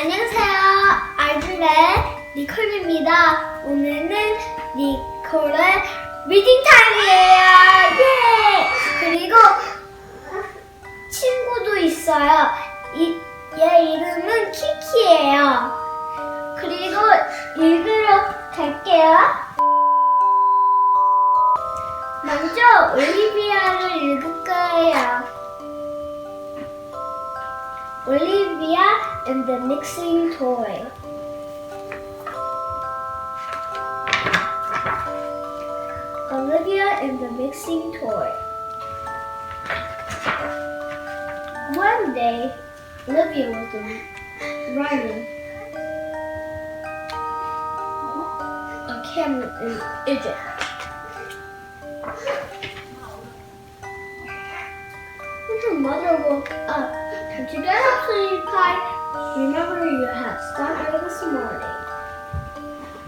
안녕하세요. 아이들의 니콜입니다. 오늘은 니콜의 리딩 타임이에요. 예! 그리고 친구도 있어요. 이, 얘 이름은 키키예요. 그리고 읽으러 갈게요. 먼저 올리비아를 읽을 거예요. Olivia and the mixing toy. Olivia and the mixing toy. One day, Olivia was running a camel in Egypt. Her mother woke up, and to get up sweetie pie, remember you have had started this morning.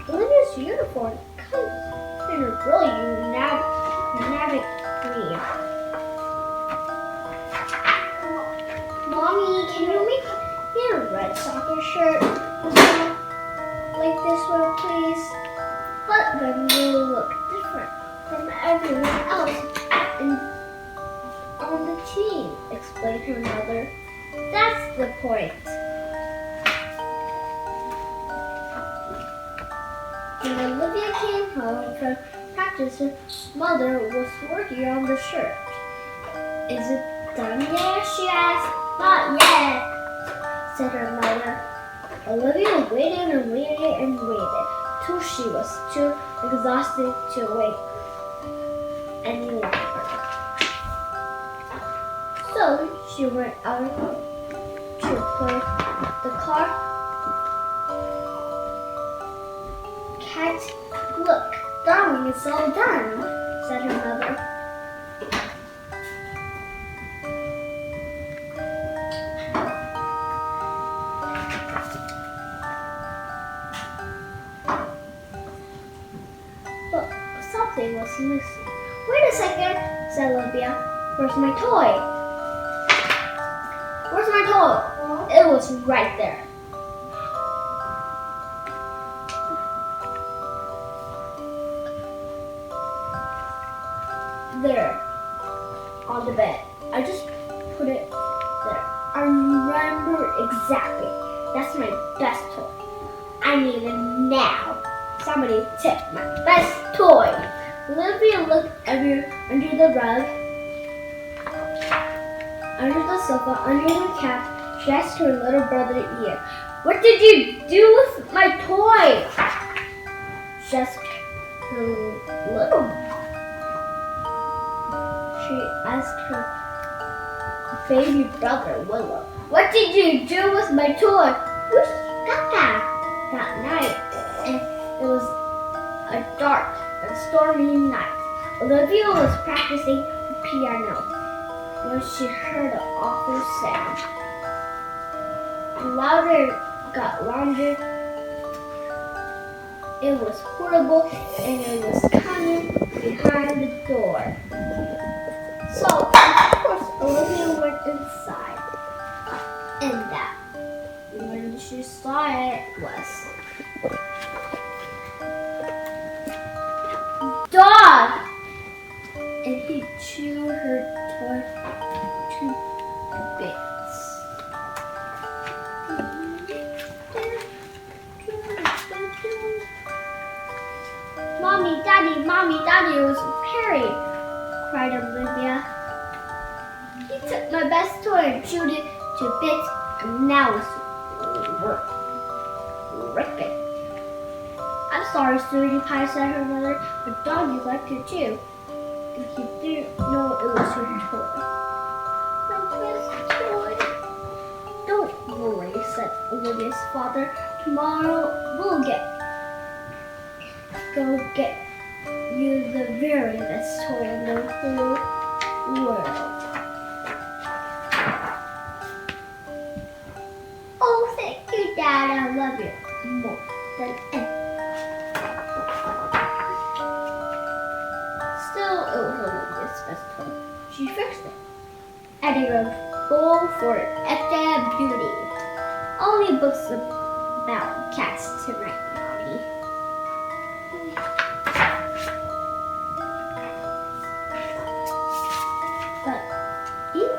Olivia's uniform comes in a really nav navy green. Mommy, can you make me a red soccer shirt? Like this one, please. But then you'll look different from everyone else and on the team, explained her mother. The point. When Olivia came home from practice, her mother was working on the shirt. Is it done yet? she asked. Not yet, said her mother. Olivia waited and waited and waited till she was too exhausted to wait any longer. So she went out to play the car. Cat, look, darling, it's all done, said her mother. But something was missing. Wait a second, said Olivia. Where's my toy? It was right there. There, on the bed. I just put it there. I remember exactly. That's my best toy. I need it now. Somebody took my best toy. Olivia looked every, under the rug, under the sofa, under the couch. Asked her little brother Ian, What did you do with my toy? She asked her little She asked her baby brother Willow, What did you do with my toy? Who got that? That night, and it was a dark and stormy night. Olivia was practicing piano when she heard an awful sound. Louder got louder. It was horrible and it was coming behind the door. So, of course, Olivia went inside. And that, when she saw it, was dog! And he chewed her Daddy, Mommy, Daddy, it was Perry, cried Olivia. He took my best toy and chewed it to bits, and now it's ripping. I'm sorry, Sweetie Pie, said her mother, but Doggy liked it too. And he didn't know it was her toy. My best toy. Don't worry, said Olivia's father. Tomorrow we'll get go get you the very best toy in the whole world. Oh, thank you, Dad. I love you more than anything. Still, it was Olivia's best toy. She fixed it. Adding a bowl for extra beauty. only books about cats to tonight,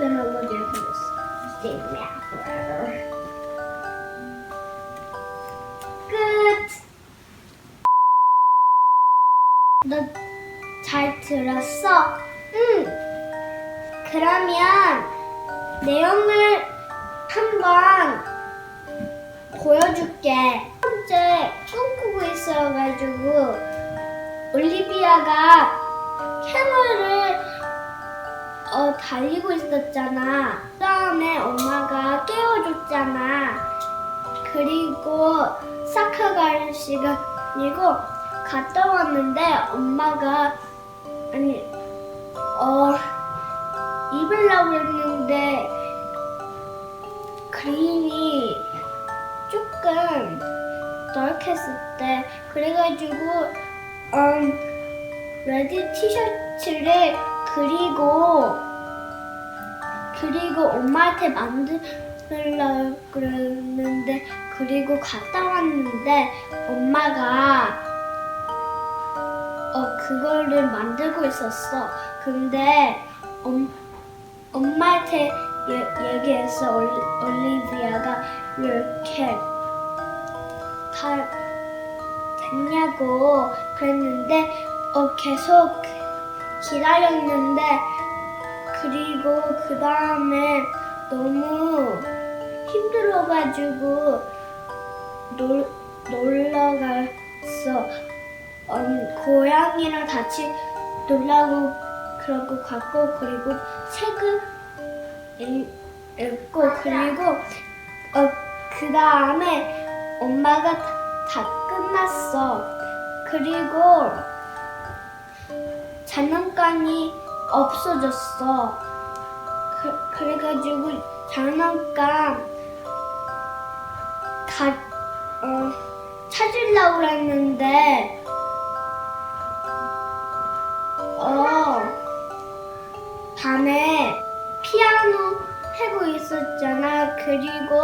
even Olivia can just stay mad forever. 끝. 너잘 들었어? 응. 그러면 내용을 한번 보여줄게. 첫 번째 꿈꾸고 있어가지고 올리비아가 캐머를 어, 달리고 있었잖아. 그 다음에 엄마가 깨워줬잖아. 그리고 사카가 아저씨가 아니고 갔다 왔는데 엄마가 아니 어 입으려고 했는데 그림이 조금 넓했을 때 그래가지고 음 레드 티셔츠를 그리고 그리고 엄마한테 만들려고 그랬는데 그리고 갔다 왔는데 엄마가 어 그거를 만들고 있었어. 근데 엄, 엄마한테 예, 얘기했어. 올, 올리비아가 이렇게 다 됐냐고 그랬는데 어 계속 기다렸는데 그리고 그 다음에 너무 힘들어가지고 놀, 놀러 갔어. 음, 고양이랑 같이 놀라고 그러고 갔고 그리고 책을 읽, 읽고 그리고 어, 그 다음에 엄마가 다, 다 끝났어. 그리고 장난감이 없어졌어. 그, 그래가지고 장난감 다 어, 찾으려고 했는데 어 밤에 피아노 하고 있었잖아. 그리고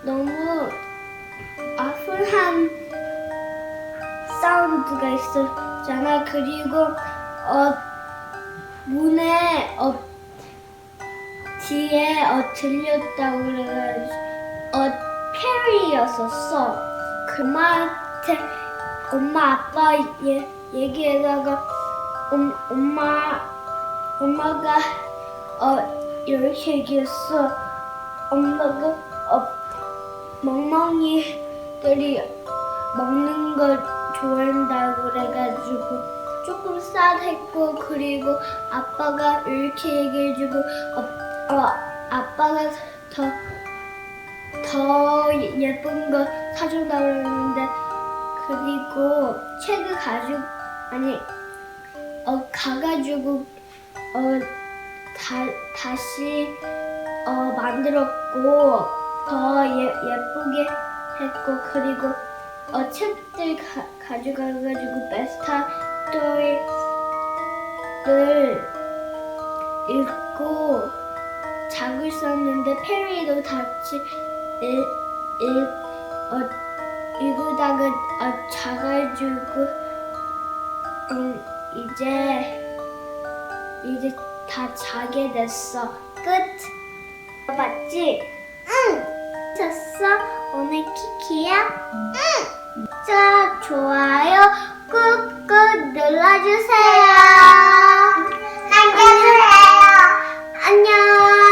너무 아플한 사운드가 있었잖아. 그리고 어 문에 어 뒤에 어 들렸다고 그래가지고 어 페리였었어. 그마한테 엄마 아빠 얘, 얘기하다가 음, 엄마 엄마가 어 이렇게 얘기했어. 엄마가 어 멍멍이들이 먹는 걸 좋아한다고 그래가지고 조금 싸했고 그리고 아빠가 이렇게 얘기해주고 어, 어 아빠가 더 더 예쁜 거 사준다고 그러는데 그리고 책을 가지고 아니 어 가가지고 어 다, 다시 어 만들었고 더 예, 예쁘게 했고 그리고 어 책들 가, 가져가가지고 베스타 스토리를 읽고 자고 있었는데 페리도 같이 읽, 읽, 어, 읽다가 어, 자가지고 음, 이제 이제 다 자게 됐어. 끝. 봤지? 응. 잤어? 오늘 키키야? 응. 자, 좋아요 꾹꾹 눌러주세요. 안녕. 안녕.